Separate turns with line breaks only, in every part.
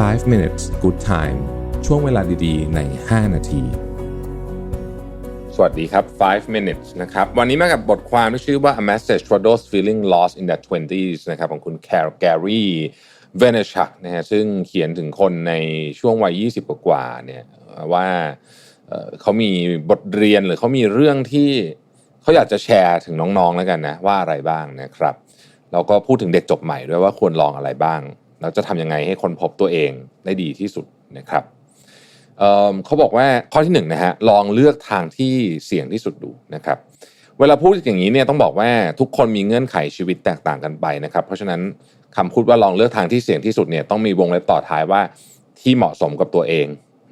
5 minutes good time ช่วงเวลาดีๆ ใน 5 นาที สวัสดีครับ 5 minutes นะครับ วันนี้มากับบทความที่ชื่อว่า A Message for Those Feeling Lost in Their 20s นะครับของคุณ Carol Gary Vaynerchuk นะฮะซึ่งเขียนถึงคนในช่วงวัย 20 กว่าเนี่ยว่าเอ่อเขามีบทเรียนหรือเขามีเรื่องที่เขาอยากจะแชร์ถึงน้องๆแล้วกันนะว่าอะไรบ้างนะครับแล้วก็พูดถึงเด็กจบใหม่ด้วยว่าควรลองอะไรบ้าง แล้วจะทำยังไงให้คนพบตัวเองได้ดีที่สุดนะครับเเขาบอกว่าข้อที่หนึ่งนะฮะลองเลือกทางที่เสี่ยงที่สุดดูนะครับ เวลาพูดอย่างนี้เนี่ยต้องบอกว่าทุกคนมีเงื่อนไขชีวิตแตกต่างกันไปนะครับ เพราะฉะนั้นคำพูดว่าลองเลือกทางที่เสี่ยงที่สุดเนี่ยต้องมีวงเล็บต่อท้ายว่าที่เหมาะสมกับตัวเอง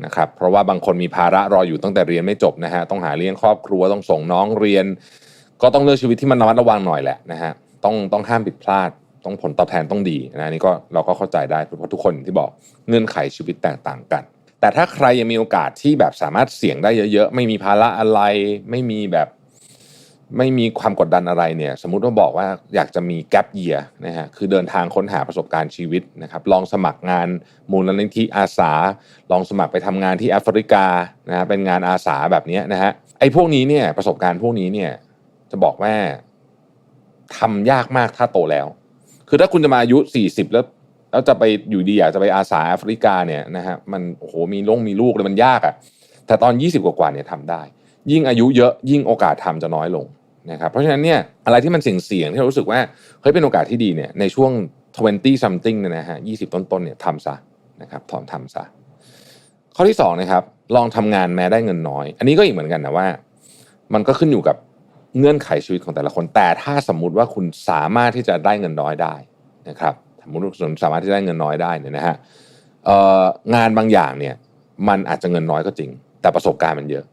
นะครับ เพราะว่าบางคนมีภาระรออยู่ตั้งแต่เรียนไม่จบนะฮะต้องหาเลี้ยงครอบครัวต้องส่งน้องเรียน ก็ต้องเลือกชีวิตที่มันระมัดระวังหน่อยแหละนะฮะต้องต้องห้ามผิดพลาด ต้องผลตอบแทนต้องดีนะนี่ก็เราก็เข้าใจได้เพราะทุกคนที่บอกเงื่อนไขชีวิตแตกต่างกัน แต่ถ้าใครยังมีโอกาสที่แบบสามารถเสี่ยงได้เยอะๆ ไม่มีภาระอะไร ไม่มีแบบไม่มีความกดดันอะไรเนี่ย สมมุติว่าบอกว่าอยากจะมีแก p เยียนะฮะคือเดินทางค้นหาประสบการณ์ชีวิตนะครับลองสมัครงานมูลนิธิอาสา ลองสมัครไปทำงานที่แอฟริกานะฮะเป็นงานอาสาแบบนี้นะฮะไอ้พวกนี้เนี่ยประสบการณ์พวกนี้เนี่ยจะบอกว่าทำยากมากถ้าโตแล้ว คือถ้าคุณจะมาอายุ 40 แล้ว แล้วจะไปอยู่ดีอยากจะไปอาสาแอฟริกาเนี่ยนะฮะมันโอ้โหมีลงมีลูกเลยมันยากอะ่ะแต่ตอน 20 กว่าๆเนี่ยทำได้ ยิ่งอายุเยอะยิ่งโอกาสทำจะน้อยลงนะครับเพราะฉะนั้นเนี่ยอะไรที่มันเสี่ยงๆที่เรารู้สึกว่าเฮ้ยเป็นโอกาสที่ดีเนี่ยในช่วง 20 something เนี่ยนะฮะ20 ต้นๆเนี่ยทำซะนะครับถอนทำซะข้อที่สองนะครับลองทำงานแม้ได้เงินน้อย อันนี้ก็อีกเหมือนกันนะว่า มันก็ขึ้นอยู่กับ เงื่อนไขชีวิตของแต่ละคน แต่ถ้าสมมุติว่าคุณสามารถที่จะได้เงินน้อยได้นะครับสมมติคุณสามารถที่ได้เงินน้อยได้เนี่ยนะฮะงานบางอย่างเนี่ยมันอาจจะเงินน้อยก็จริง แต่ประสบการณ์มันเยอะ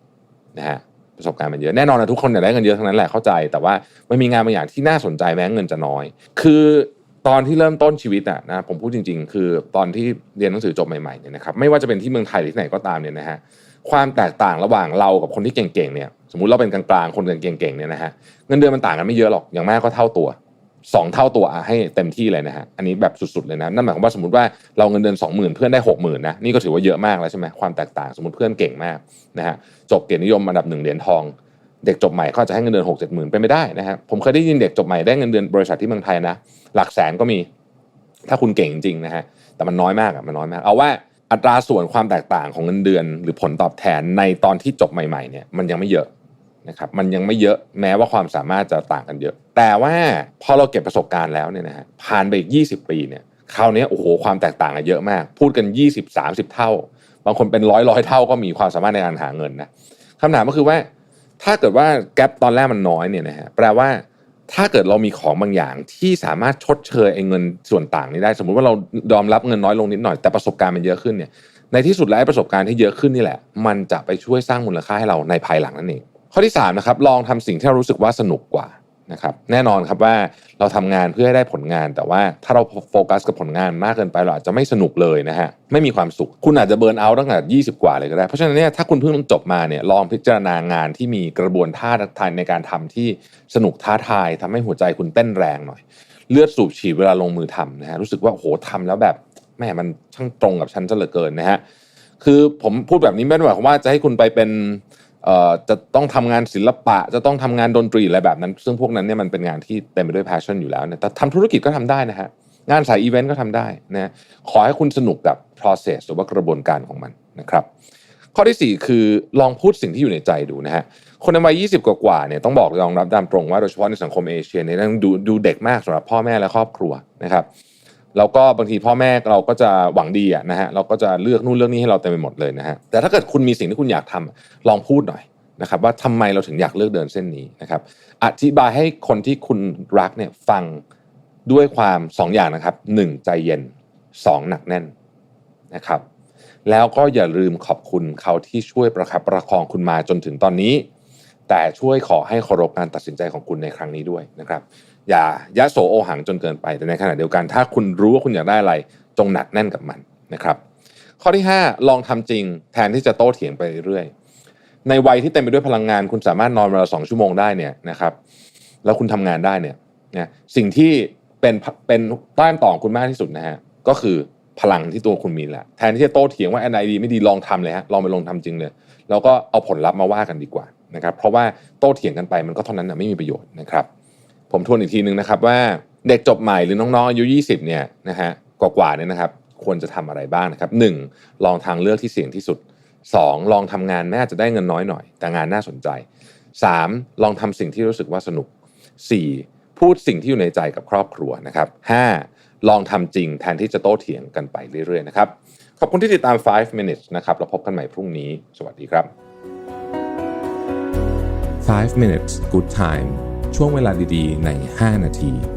นะฮะประสบการณ์มันเยอะแน่นอนนะทุกคนอยากได้เงินเยอะทั้งนั้นแหละเข้าใจ แต่ว่ามันมีงานบางอย่างที่น่าสนใจแม้เงินจะน้อย คือตอนที่เริ่มต้นชีวิตอะนะผมพูดจริง ๆ คือตอนที่เรียนหนังสือจบใหม่ๆเนี่ยนะครับไม่ว่าจะเป็นที่เมืองไทยหรือที่ไหนก็ตามเนี่ยนะฮะ ความแตกต่างระหว่างเรากับคนที่เก่งๆเนี่ยสมมุติเราเป็นกลางๆคนเก่งๆเนี่ยนะฮะเงินเดือนมันต่างกันไม่เยอะหรอกอย่างมากก็เท่าตัวสองเท่าตัวให้เต็มที่เลยนะฮะอันนี้แบบสุดๆเลยนะนั่นหมายความว่าสมมติว่าเราเงินเดือนสองหมื่นเพื่อนได้หกหมื่นนะนี่ก็ถือว่าเยอะมากแล้วใช่ไหมความแตกต่างสมมติเพื่อนเก่งมากนะฮะจบเกียรตินิยมอันดับหนึ่งเหรียญทอง เด็กจบใหม่เขาจะให้เงินเดือนหกเจ็ดหมื่นเป็นไม่ได้นะฮะผมเคยได้ยินเด็กจบใหม่ได้เงินเดือนบริษัทที่เมืองไทยนะหลักแสนก็มี ถ้าคุณเก่งจริงๆนะฮะแต่มันน้อยมากอะมันน้อยมาก เอาว่า อัตราส่วนความแตกต่างของเงินเดือน หรือผลตอบแทนในตอนที่จบใหม่ๆเนี่ยมันยังไม่เยอะนะครับมันยังไม่เยอะแม้ว่าความสามารถจะต่างกันเยอะ แต่ว่าพอเราเก็บประสบการณ์แล้วเนี่ยนะฮะผ่านไปอีก 20 ปีเนี่ยคราวนี้โอ้โหความแตกต่างกันเยอะมาก พูดกัน 20 30 เท่า บางคนเป็นร้อยร้อยเท่าก็มีความสามารถในการหาเงินนะคำถามก็คือว่า ถ้าเกิดว่าแกลบตอนแรกมันน้อยเนี่ยนะฮะแปลว่า ถ้าเกิดเรามีของบางอย่างที่สามารถชดเชยไอ้เงินส่วนต่างนี้ได้ สมมุติว่าเรายอมรับเงินน้อยลงนิดหน่อยแต่ประสบการณ์มันเยอะขึ้นเนี่ยในที่สุดแล้วประสบการณ์ที่เยอะขึ้นนี่แหละ มันจะไปช่วยสร้างมูลค่าให้เราในภายหลังนั่นเองข้อที่3นะครับลองทำสิ่งที่เรารู้สึกว่าสนุกกว่า นะครับแน่นอนครับว่าเราทำงานเพื่อให้ได้ผลงาน แต่ว่าถ้าเราโฟกัสกับผลงานมากเกินไปเราอาจจะไม่สนุกเลยนะฮะไม่มีความสุข คุณอาจจะเบิร์นเอาตั้งแต่ 20 กว่าเลยก็ได้ เพราะฉะนั้นเนี่ยถ้าคุณเพิ่งจบมาเนี่ยลองพิจารณางานที่มีกระบวนท่าทางในการทำที่สนุกท้าทายทำให้หัวใจคุณเต้นแรงหน่อย เลือดสูบฉีดเวลาลงมือทำนะฮะรู้สึกว่าโหทำแล้วแบบแม่มันช่างตรงกับฉันซะเหลือเกินนะฮะคือผมพูดแบบนี้ไม่ได้หมายความว่าจะให้คุณไปเป็น จะต้องทำงานศิลปะ จะต้องทำงานดนตรีอะไรแบบนั้น ซึ่งพวกนั้นเนี่ยมันเป็นงานที่เต็มไปด้วย passion อยู่แล้วเนี่ยแต่ทำธุรกิจก็ทำได้นะฮะงานสายอีเวนต์ก็ทำได้นะขอให้คุณสนุกกับ process หรือว่ากระบวนการของมันนะครับข้อที่ 4 คือลองพูดสิ่งที่อยู่ในใจดูนะฮะคนในวัย20 กว่าๆเนี่ยต้องบอกยอมรับตามตรงว่าโดยเฉพาะในสังคมเอเชียเนี่ยต้องดูดูเด็กมากสำหรับพ่อแม่และครอบครัวนะครับ แล้วก็บางทีพ่อแม่เราก็จะหวังดีอะนะฮะเราก็จะเลือกนู่นเลือกนี่ให้เราเต็มไปหมดเลยนะฮะแต่ถ้าเกิดคุณมีสิ่งที่คุณอยากทำลองพูดหน่อยนะครับว่าทำไมเราถึงอยากเลือกเดินเส้นนี้นะครับอธิบายให้คนที่คุณรักเนี่ยฟังด้วยความสองอย่างนะครับหนึ่งใจเย็นสองหนักแน่นนะครับ แล้วก็อย่าลืมขอบคุณเขาที่ช่วยประคับประคองคุณมาจนถึงตอนนี้ แต่ช่วยขอให้เคารพการตัดสินใจของคุณในครั้งนี้ด้วยนะครับ อย่ายะโสโอหังจนเกินไป แต่ในขณะเดียวกัน ถ้าคุณรู้ว่าคุณอยากได้อะไร จงหนักแน่นกับมันนะครับ ข้อที่ 5 ลองทำจริง แทนที่จะโต้เถียงไปเรื่อยในวัยที่เต็มไปด้วยพลังงาน คุณสามารถนอนวันละสองชั่วโมงได้เนี่ยนะครับ แล้วคุณทำงานได้เนี่ยนะสิ่งที่เป็นเป็นต้านต่อคุณมากที่สุดนะฮะก็คือพลังที่ตัวคุณมีแหละแทนที่จะโต้เถียงว่าอันไหนดีไม่ดีลองทำเลยฮะลองไปลงทำจริงเลยแล้วก็เอาผลลัพธ์มาว่ากันดีกว่านะครับ เพราะว่าโต้เถียงกันไปมันก็เท่านั้นนะไม่มีประโยชน์นะครับ ผมทวนอีกทีนึงนะครับว่าเด็กจบใหม่หรือน้องๆอายุ 20เนี่ยนะฮะกว่าๆเนี่ยนะครับควรจะทำอะไรบ้างนะครับ 1. ลองทางเลือกที่เสี่ยงที่สุด 2. ลองทำงานแม้จะได้เงินน้อยหน่อย แต่งานน่าสนใจ 3. ลองทำสิ่งที่รู้สึกว่าสนุก 4. พูดสิ่งที่อยู่ในใจกับครอบครัวนะครับ 5. ลองทำจริงแทนที่จะโต้เถียงกันไปเรื่อยๆนะครับขอบคุณที่ติดตาม 5 minutes นะครับเราพบกันใหม่พรุ่งนี้ สวัสดีครับ 5 minutes good time ช่วงเวลาดีๆ ใน 5 นาที